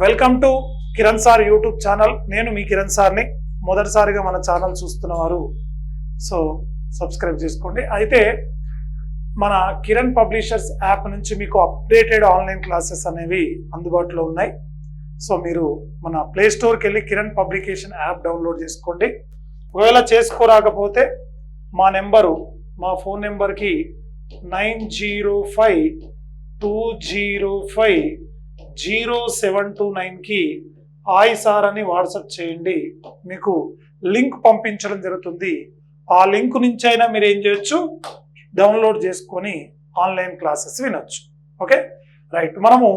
Welcome to Kiran sir YouTube channel. నేను మీ కిరణ్ సార్ని. మొదటిసారిగా మన ఛానల్ చూస్తున్నవారు సో సబ్స్క్రైబ్ చేసుకోండి. అయితే మన కిరణ్ పబ్లిషర్స్ యాప్ నుంచి మీకు అప్డేటెడ్ ఆన్లైన్ క్లాసెస్ అనేవి అందుబాటులో ఉన్నాయి. సో మీరు మన ప్లే స్టోర్కి వెళ్ళి కిరణ్ పబ్లికేషన్ యాప్ డౌన్లోడ్ చేసుకోండి. ఒకవేళ చేసుకోరాకపోతే మా నెంబరు మా ఫోన్ నెంబర్కి nine zero five two zero five zero seven two నైన్కి హాయ్ సార్ అని వాట్సాప్ చేయండి. మీకు లింక్ పంపించడం జరుగుతుంది. ఆ లింక్ నుంచి అయినా మీరు ఏం చేయొచ్చు? డౌన్లోడ్ చేసుకొని ఆన్లైన్ క్లాసెస్ వినొచ్చు. ఓకే? రైట్. మనము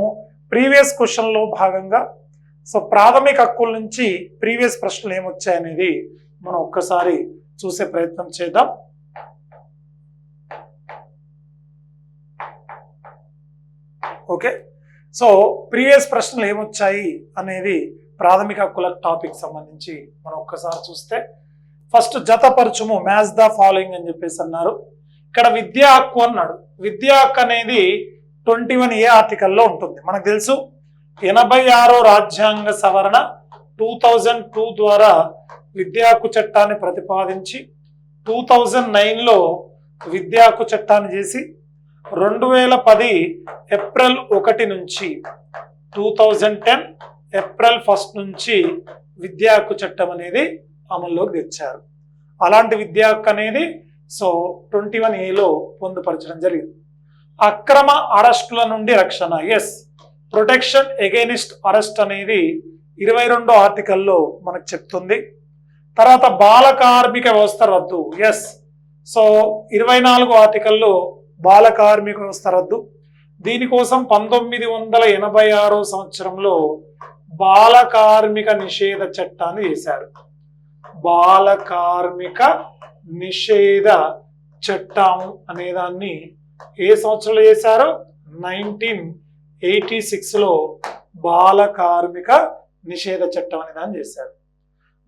ప్రీవియస్ క్వశ్చన్లో భాగంగా సో ప్రాథమిక హక్కుల నుంచి ప్రీవియస్ ప్రశ్నలు ఏమొచ్చాయనేది మనం ఒక్కసారి చూసే ప్రయత్నం చేద్దాం. ఓకే? సో ప్రీవియస్ ప్రశ్నలు ఏమొచ్చాయి అనేది ప్రాథమిక హక్కుల టాపిక్ సంబంధించి మనం ఒక్కసారి చూస్తే ఫస్ట్ జతపరచుము మ్యాచ్ ద ఫాలోయింగ్ అని చెప్పేసి అన్నారు. ఇక్కడ విద్యా హక్కు అన్నాడు. విద్యా హక్కు అనేది ట్వంటీ వన్ ఏ ఆర్టికల్లో ఉంటుంది. మనకు తెలుసు ఎనభై ఆరో రాజ్యాంగ సవరణ టూ థౌజండ్ టూ ద్వారా విద్యా హక్కు చట్టాన్ని ప్రతిపాదించి టూ థౌజండ్ నైన్లో విద్యా హక్కు చట్టాన్ని చేసి రెండు వేల పది ఏప్రిల్ ఒకటి నుంచి two thousand ten April first నుంచి విద్యా హక్కు చట్టం అనేది అమల్లోకి తెచ్చారు. అలాంటి విద్యా హక్కు అనేది సో ట్వంటీ వన్ ఏలో పొందుపరచడం జరిగింది. అక్రమ అరెస్టుల నుండి రక్షణ ఎస్ ప్రొటెక్షన్ ఎగైనిస్ట్ అరెస్ట్ అనేది ఇరవై రెండో ఆర్టికల్లో మనకు చెప్తుంది. తర్వాత బాల కార్మిక వ్యవస్థ రద్దు ఎస్ సో ఇరవై నాలుగు ఆర్టికల్లో బాల కార్మిక సరద్దు. రద్దు దీనికోసం పంతొమ్మిది వందల ఎనభై ఆరో సంవత్సరంలో బాల కార్మిక నిషేధ చట్టాన్ని వేశారు. బాల కార్మిక నిషేధ చట్టం అనేదాన్ని ఏ సంవత్సరంలో చేశారు నైన్టీన్ ఎయిటీ సిక్స్లో బాల కార్మిక నిషేధ చట్టం అనే దాన్ని చేశారు.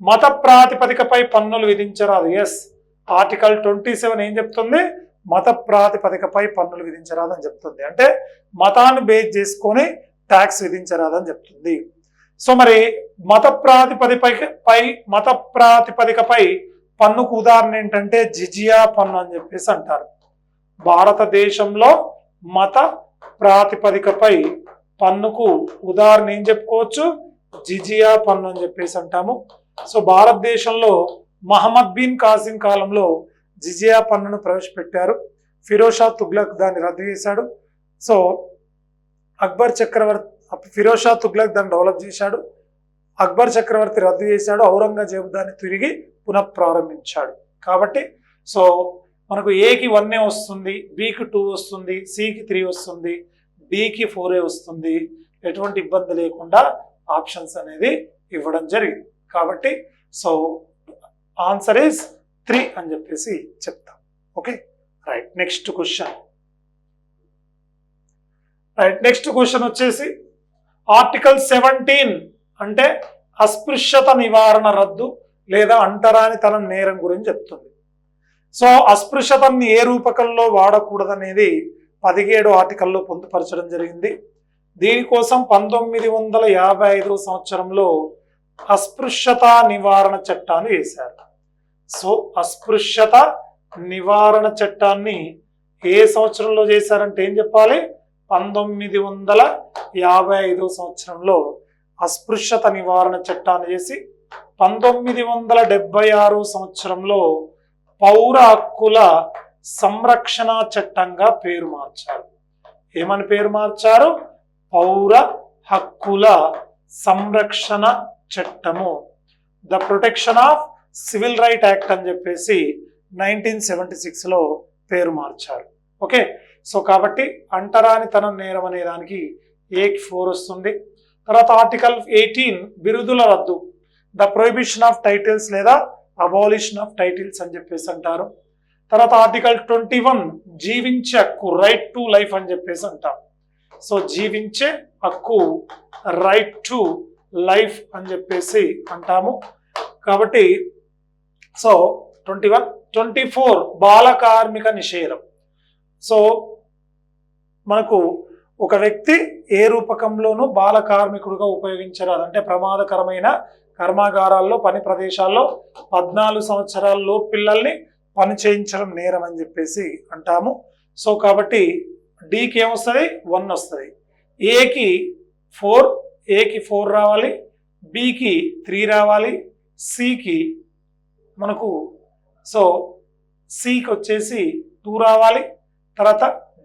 మత ప్రాతిపదికపై పన్నులు విధించరాదు. ఎస్. ఆర్టికల్ ట్వంటీ సెవెన్ ఏం చెప్తుంది? మత ప్రాతిపదికపై పన్నులు విధించరాదని చెప్తుంది. అంటే మతాన్ని బేస్ చేసుకొని ట్యాక్స్ విధించరాదని చెప్తుంది. సో మరి మత ప్రాతిపదిపై పై మత ప్రాతిపదికపై పన్నుకు ఉదాహరణ ఏంటంటే జిజియా పన్ను అని చెప్పేసి అంటారు. భారతదేశంలో మత ప్రాతిపదికపై పన్నుకు ఉదాహరణ ఏం చెప్పుకోవచ్చు? జిజియా పన్ను అని చెప్పేసి అంటాము. సో భారతదేశంలో మహమ్మద్ బిన్ కాసిం కాలంలో జిజియా పన్నును ప్రవేశపెట్టారు. ఫిరోజ్ షా తుగ్లక్ దాన్ని రద్దు చేశాడు. సో అక్బర్ చక్రవర్తి ఫిరోజ్ షా తుగ్లక్ దాన్ని డెవలప్ చేశాడు. అక్బర్ చక్రవర్తి రద్దు చేశాడు. ఔరంగజేబు దాన్ని తిరిగి పునఃప్రారంభించాడు. కాబట్టి సో మనకు ఏకి వన్నే వస్తుంది బికి టూ వస్తుంది సికి త్రీ వస్తుంది డికి ఫోరే వస్తుంది. ఎటువంటి ఇబ్బంది లేకుండా ఆప్షన్స్ అనేది ఇవ్వడం జరిగింది. కాబట్టి సో ఆన్సర్ ఈస్ త్రీ అని చెప్పేసి చెప్తాం. Okay? Right. Next question. Right. Next question వచ్చేసి ఆర్టికల్ సెవెంటీన్ అంటే అస్పృశ్యత నివారణ రద్దు లేదా అంటరానితనం నేరం గురించి చెప్తుంది. సో అస్పృశ్యతని ఏ రూపకంలో వాడకూడదనేది పదిహేడు ఆర్టికల్లో పొందుపరచడం జరిగింది. దీనికోసం పంతొమ్మిది వందల యాభై ఐదు సంవత్సరంలో అస్పృశ్యత నివారణ చట్టాన్ని వేశారు. సో అస్పృశ్యత నివారణ చట్టాన్ని ఏ సంవత్సరంలో చేశారంటే ఏం చెప్పాలి? పంతొమ్మిది వందల యాభై ఐదో సంవత్సరంలో అస్పృశ్యత నివారణ చట్టాన్ని చేసి పంతొమ్మిది వందల డెబ్బై ఆరు సంవత్సరంలో పౌర హక్కుల సంరక్షణ చట్టంగా పేరు మార్చారు. ఏమని పేరు మార్చారు? పౌర హక్కుల సంరక్షణ చట్టము. The protection of civil right act అని చెప్పేసి నైన్టీన్ సెవెంటీ సిక్స్లో పేరు మార్చారు. ఓకే? సో కాబట్టి అంటరానితనం నేరం అనే దానికి ఏకి ఫోర్ వస్తుంది. తర్వాత ఆర్టికల్ ఎయిటీన్ బిరుదుల రద్దు ద ప్రొహిబిషన్ ఆఫ్ టైటిల్స్ లేదా అబాలిషన్ ఆఫ్ టైటిల్స్ అని చెప్పేసి అంటారు. తర్వాత ఆర్టికల్ ట్వంటీ వన్ జీవించే హక్కు రైట్ టు లైఫ్ అని చెప్పేసి అంటాం సో జీవించే హక్కు రైట్ టు లైఫ్ అని చెప్పేసి అంటాము. కాబట్టి so twenty one twenty four బాల కార్మిక నిషేధం. సో మనకు ఒక వ్యక్తి ఏ రూపకంలోనూ బాల కార్మికుడుగా ఉపయోగించరాదు అంటే ప్రమాదకరమైన కర్మాగారాల్లో పని ప్రదేశాల్లో పద్నాలుగు సంవత్సరాల్లో పిల్లల్ని పని చేయించడం నేరం అని చెప్పేసి అంటాము. సో కాబట్టి డికి ఏమొస్తుంది? వన్ వస్తుంది. ఏకి ఫోర్ ఏకి ఫోర్ రావాలి. బికి త్రీ రావాలి. సికి మనకు. సో సికి వచ్చేసి టూ రావాలి. తర్వాత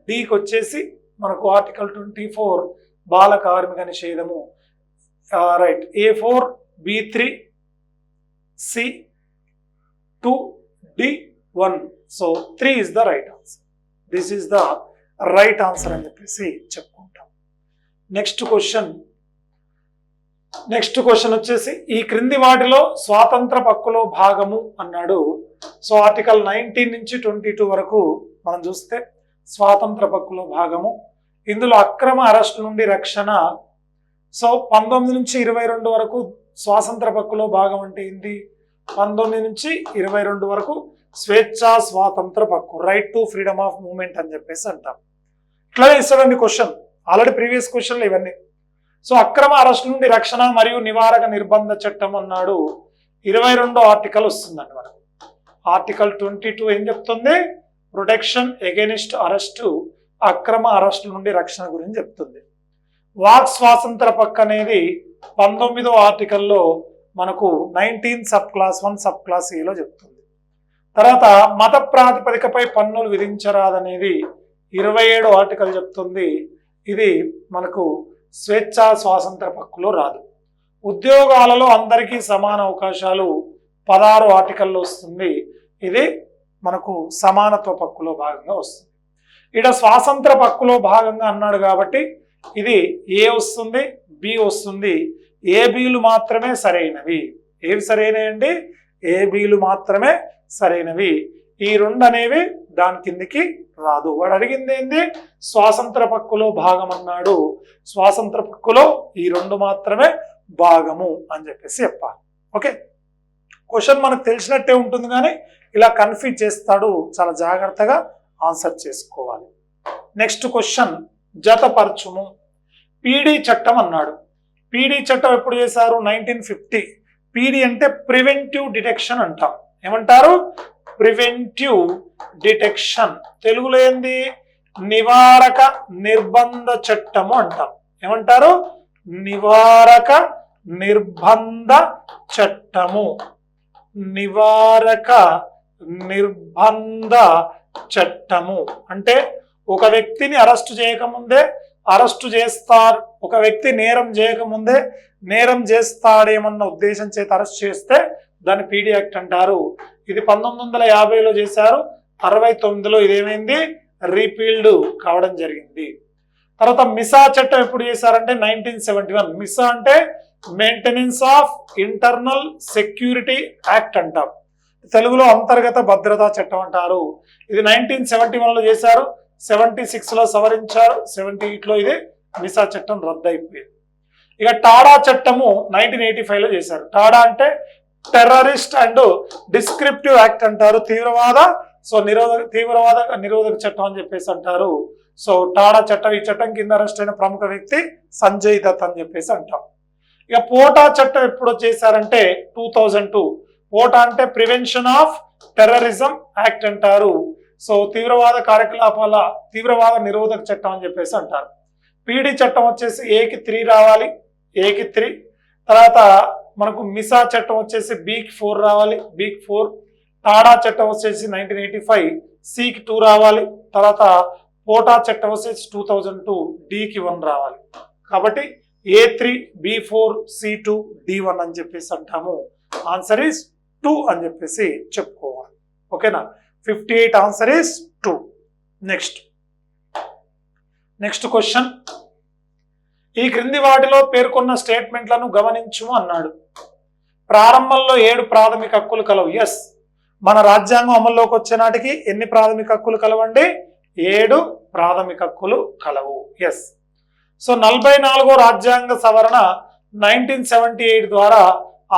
డికి వచ్చేసి మనకు ఆర్టికల్ ట్వంటీ ఫోర్ బాల కార్మిక నిషేధము right A four B three C two D one so three is the right answer this is the right answer అని చెప్పేసి చెప్పుకుంటాం. నెక్స్ట్ క్వశ్చన్ నెక్స్ట్ క్వశ్చన్ వచ్చేసి ఈ క్రింది వాటిలో స్వాతంత్ర పక్కులో భాగము అన్నాడు. సో ఆర్టికల్ నైన్టీన్ నుంచి ట్వంటీ టూ వరకు మనం చూస్తే స్వాతంత్ర పక్కులో భాగము. ఇందులో అక్రమ అరెస్ట్ నుండి రక్షణ. సో పంతొమ్మిది నుంచి ఇరవై రెండు వరకు స్వాతంత్ర పక్కులో భాగం అంటే ఏంటి పంతొమ్మిది నుంచి ఇరవై రెండు వరకు స్వేచ్ఛా స్వాతంత్ర పక్కు right to freedom of movement అని చెప్పేసి అంటాం. ఇట్లా ఇస్తాడండి క్వశ్చన్ ఆల్రెడీ ప్రీవియస్ క్వశ్చన్లు ఇవన్నీ. సో అక్రమ అరెస్ట్ నుండి రక్షణ మరియు నివారక నిర్బంధ చట్టం అన్నాడు. ఇరవై రెండో ఆర్టికల్ వస్తుందండి మనకు. ఆర్టికల్ ట్వంటీ టూ ఏం చెప్తుంది? ప్రొటెక్షన్ ఎగెనిస్ట్ అరెస్టు అక్రమ అరెస్ట్ నుండి రక్షణ గురించి చెప్తుంది. వాక్ స్వాతంత్ర పక్క అనేది పంతొమ్మిదో ఆర్టికల్లో మనకు nineteen sub clause one sub clause ఏలో చెప్తుంది. తర్వాత మత ప్రాతిపదికపై పన్నులు విధించరాదనేది ఇరవై ఏడు ఆర్టికల్ చెప్తుంది. ఇది మనకు స్వేచ్ఛా స్వాతంత్ర పక్కులో రాదు. ఉద్యోగాలలో అందరికీ సమాన అవకాశాలు పదహారు ఆర్టికల్లో వస్తుంది. ఇది మనకు సమానత్వ పక్కులో భాగంగా వస్తుంది. ఇక్కడ స్వాతంత్ర పక్కులో భాగంగా అన్నాడు కాబట్టి ఇది ఏ వస్తుంది? బి వస్తుంది. ఏబీలు మాత్రమే సరైనవి. ఏవి సరైనవి అండి? ఏబీలు మాత్రమే సరైనవి. ఈ రెండు అనేవి దాని కిందికి రాదు. వాడు అడిగింది ఏంది? స్వాతంత్ర పక్కులో భాగం అన్నాడు. స్వాతంత్ర పక్కులో ఈ రెండు మాత్రమే భాగము అని చెప్పేసి చెప్పాలి. ఓకే? క్వశ్చన్ మనకు తెలిసినట్టే ఉంటుంది కానీ ఇలా కన్ఫ్యూజ్ చేస్తాడు. చాలా జాగ్రత్తగా ఆన్సర్ చేసుకోవాలి. నెక్స్ట్ క్వశ్చన్ జతపరచుము పీడీ చట్టం అన్నాడు. పీడీ చట్టం ఎప్పుడు చేశారు? Nineteen fifty. పీడీ అంటే ప్రివెంటివ్ డిటెక్షన్ అంటాం. ఏమంటారు? Preventive detection. తెలుగులో ఏంది? నివారక నిర్బంధ చట్టము అంటాం. ఏమంటారు? నివారక నిర్బంధ చట్టము. నివారక నిర్బంధ చట్టము. అంటే ఒక వ్యక్తిని అరెస్టు చేయకముందే అరెస్టు చేస్తారు ఒక వ్యక్తి నేరం చేయకముందే నేరం చేస్తాడేమన్న ఉద్దేశం చేత అరెస్ట్ చేస్తే దాన్ని పీడీ యాక్ట్ అంటారు. ఇది పంతొమ్మిది వందల యాభైలో చేశారు. అరవై తొమ్మిదిలో ఇదేమైంది? రీపీల్డ్ కావడం జరిగింది. తర్వాత మిసా చట్టం ఎప్పుడు చేశారంటే నైన్టీన్ సెవెంటీ వన్. మిసా అంటే maintenance of internal security act అంటాం. తెలుగులో అంతర్గత భద్రతా చట్టం అంటారు. ఇది నైన్టీన్ సెవెంటీ వన్లో చేశారు. సెవెంటీ సిక్స్లో సవరించారు. సెవెంటీ ఎయిట్లో ఇది మిసా చట్టం రద్దు అయిపోయింది ఇక టాడా చట్టము నైన్టీన్ ఎయిటీ ఫైవ్లో చేశారు. టాడా అంటే టెర్రరిస్ట్ అండ్ డిస్క్రిప్టివ్ యాక్ట్ అంటారు. తీవ్రవాద సో నిరోధక తీవ్రవాద నిరోధక చట్టం అని చెప్పేసి అంటారు. సో టాడా చట్టం ఈ చట్టం కింద అరెస్ట్ అయిన ప్రముఖ వ్యక్తి సంజయ్ దత్ అని చెప్పేసి అంటాం. ఇక పోటా చట్టం ఎప్పుడు చేశారంటే టూ థౌజండ్ టూ. పోటా అంటే ప్రివెన్షన్ ఆఫ్ టెర్రరిజం యాక్ట్ అంటారు. సో తీవ్రవాద కార్యకలాపాల తీవ్రవాద నిరోధక చట్టం అని చెప్పేసి అంటారు. పీడీ చట్టం వచ్చేసి ఏకి త్రీ రావాలి. ఏకి త్రీ. తర్వాత మనకు మిసా చట్టం వచ్చేసి బీక్ ఫోర్ రావాలి బీక్ ఫోర్. టాడా చట్టం వచ్చేసి నైన్టీన్ ఎయిటీ ఫైవ్ సీకి టూ రావాలి. తర్వాత పోటా చట్టం వచ్చేసి టూ థౌజండ్ టూ డీకి వన్ రావాలి. కాబట్టి A three B four C two D one అని చెప్పేసి అంటాము. ఆన్సర్ ఈస్ టూ అని చెప్పేసి చెప్పుకోవాలి. ఓకేనా? Fifty eight answer is two. Next. Next question. ఈ క్రింది వాటిలో పేర్కొన్న స్టేట్మెంట్లను గమనించు అన్నాడు. ప్రారంభంలో ఏడు ప్రాథమిక హక్కులు కలవు. ఎస్ మన రాజ్యాంగం అమల్లోకి వచ్చే నాటికి ఎన్ని ప్రాథమిక హక్కులు కలవండి? ఏడు ప్రాథమిక హక్కులు కలవు. ఎస్ సో నలభై నాలుగో రాజ్యాంగ సవరణ నైన్టీన్ సెవెంటీ ఎయిట్ ద్వారా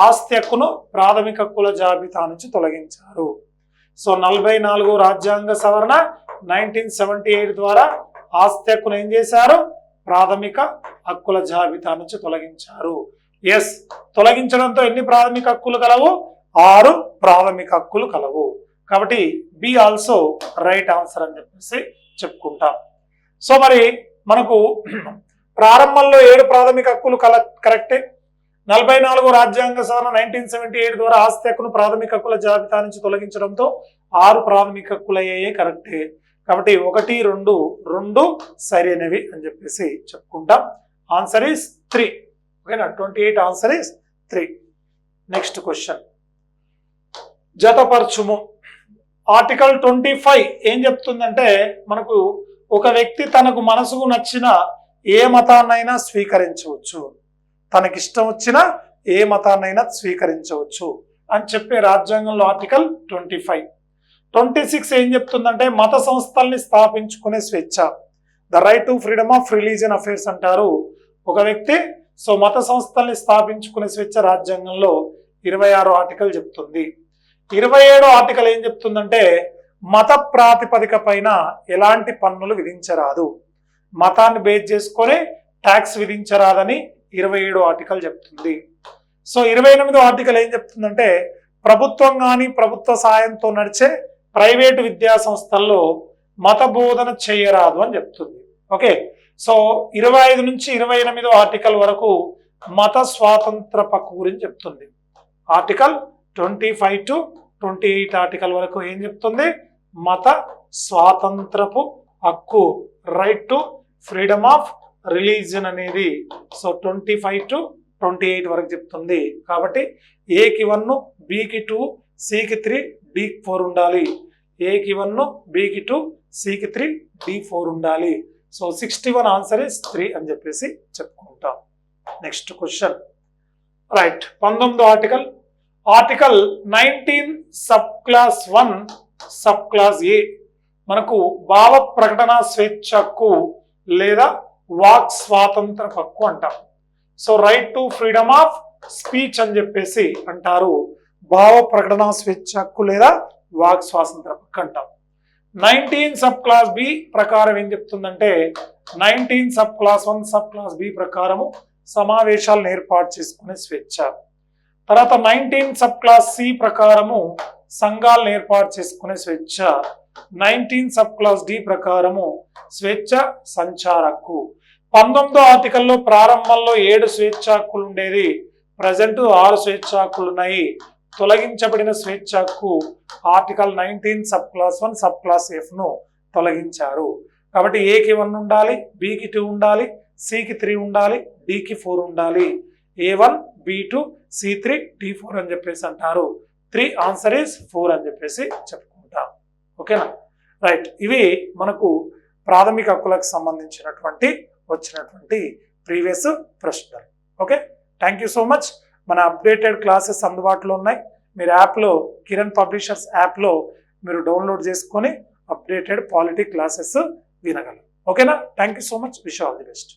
ఆస్తి హక్కును ప్రాథమిక హక్కుల జాబితా నుంచి తొలగించారు. సో నలభై నాలుగో రాజ్యాంగ సవరణ నైన్టీన్ సెవెంటీ ఎయిట్ ద్వారా ఆస్తి హక్కును ఏం చేశారు? ప్రాథమిక హక్కుల జాబితా నుంచి తొలగించారు. ఎస్ తొలగించడంతో ఎన్ని ప్రాథమిక హక్కులు కలవు? ఆరు ప్రాథమిక హక్కులు కలవు. కాబట్టి బి ఆల్సో రైట్ ఆన్సర్ అని చెప్పేసి చెప్పుకుంటాం. సో మరి మనకు ప్రారంభంలో ఏడు ప్రాథమిక హక్కులు కల కరెక్టే నలభై నాలుగు రాజ్యాంగ సవరణ నైన్టీన్ సెవెంటీ ఎయిట్ ద్వారా ఆస్తి హక్కును ప్రాథమిక హక్కుల జాబితా నుంచి తొలగించడంతో ఆరు ప్రాథమిక హక్కులు కరెక్టే కాబట్టి ఒకటి రెండు రెండు సరైనవి అని చెప్పేసి చెప్పుకుంటాం. ఆన్సర్ ఈస్ త్రీ ఓకేనా twenty eight answer is three next question జతపరచుము. Article twenty five ఏం చెప్తుందంటే మనకు ఒక వ్యక్తి తనకు మనసుకు నచ్చిన ఏ మతాన్నైనా స్వీకరించవచ్చు. తనకిష్టం వచ్చిన ఏ మతాన్నైనా స్వీకరించవచ్చు అని చెప్పే రాజ్యాంగంలో article twenty five twenty six ఏం చెప్తుందంటే మత సంస్థల్ని స్థాపించుకునే స్వేచ్ఛ. The right to freedom of religion affairs అంటారు. ఒక వ్యక్తి సో మత సంస్థల్ని స్థాపించుకునే స్వేచ్ఛ రాజ్యాంగంలో ఇరవై ఆరు ఆర్టికల్ చెప్తుంది. ఇరవై ఏడో ఆర్టికల్ ఏం చెప్తుందంటే మత ప్రాతిపదిక పైన ఎలాంటి పన్నులు విధించరాదు. మతాన్ని బేస్ చేసుకొని ట్యాక్స్ విధించరాదని ఇరవై ఏడో ఆర్టికల్ చెప్తుంది. సో ఇరవై ఎనిమిదో ఆర్టికల్ ఏం చెప్తుందంటే ప్రభుత్వం కానీ ప్రభుత్వ సాయంతో నడిచే ప్రైవేటు విద్యా సంస్థల్లో మత బోధన చేయరాదు అని చెప్తుంది. ఓకే? సో ఇరవై ఐదు నుంచి ఇరవై ఎనిమిదో ఆర్టికల్ వరకు మత స్వాతంత్ర హక్కు గురించి చెప్తుంది. Article twenty five to twenty eight article వరకు ఏం చెప్తుంది? మత స్వాతంత్రపు హక్కు right to freedom of religion అనేది so twenty five to twenty eight వరకు చెప్తుంది. కాబట్టి ఏకి వన్ బికి టూ సికి త్రీ డికి ఫోర్ ఉండాలి. ఏకి వన్ బికి టూ సికి త్రీ డి ఫోర్ ఉండాలి. So sixty one answer is three అని చెప్పేసి చెప్పుకుంటాం. నెక్స్ట్ క్వశ్చన్ రైట్ పంతొమ్మిదో article article nineteen sub clause one sub clause A మనకు భావ ప్రకటన స్వేచ్ఛ హక్కు లేదా వాక్ స్వాతంత్ర హక్కు అంటాం. So right to freedom of speech అని చెప్పేసి అంటారు. భావ ప్రకటన స్వేచ్ఛ హక్కు లేదా వాక్ స్వాతంత్ర హక్కు అంటాం. నైన్టీన్ సబ్ క్లాస్ బి ప్రకారం ఏం చెప్తుందంటే nineteen sub clause one sub clause B ప్రకారము సమావేశాలను ఏర్పాటు చేసుకునే స్వేచ్ఛ. తర్వాత నైన్టీన్ సబ్ క్లాస్ సి ప్రకారము సంఘాలను ఏర్పాటు చేసుకునే స్వేచ్ఛ. నైన్టీన్ సబ్ క్లాస్ డి ప్రకారము స్వేచ్ఛ సంచార హక్కు పంతొమ్మిదో ఆర్టికల్లో ప్రారంభంలో ఏడు స్వేచ్ఛ హక్కులు ఉండేది ప్రజెంట్ ఆరు స్వేచ్ఛ హక్కులు ఉన్నాయి. తొలగించబడిన స్వేచ్ఛ హక్కు article nineteen sub clause one sub clause ఎఫ్ను తొలగించారు. కాబట్టి ఏకి వన్ ఉండాలి బికి టూ ఉండాలి సికి త్రీ ఉండాలి డికి ఫోర్ ఉండాలి. A one B two C three D four అని చెప్పేసి అంటారు. త్రీ ఆన్సర్ ఈస్ ఫోర్ అని చెప్పేసి చెప్పుకుంటాం. ఓకేనా రైట్ ఇవి మనకు ప్రాథమిక హక్కులకు సంబంధించినటువంటి వచ్చినటువంటి ప్రీవియస్ ప్రశ్నలు. Okay thank you so much మన అప్డేటెడ్ క్లాసెస్ అందుబాటులో ఉన్నాయి. మీరు యాప్లో కిరణ్ పబ్లిషర్స్ యాప్లో మీరు డౌన్లోడ్ చేసుకొని అప్డేటెడ్ పాలిటీ క్లాసెస్ వినగలరు. ఓకేనా thank you so much wish all the best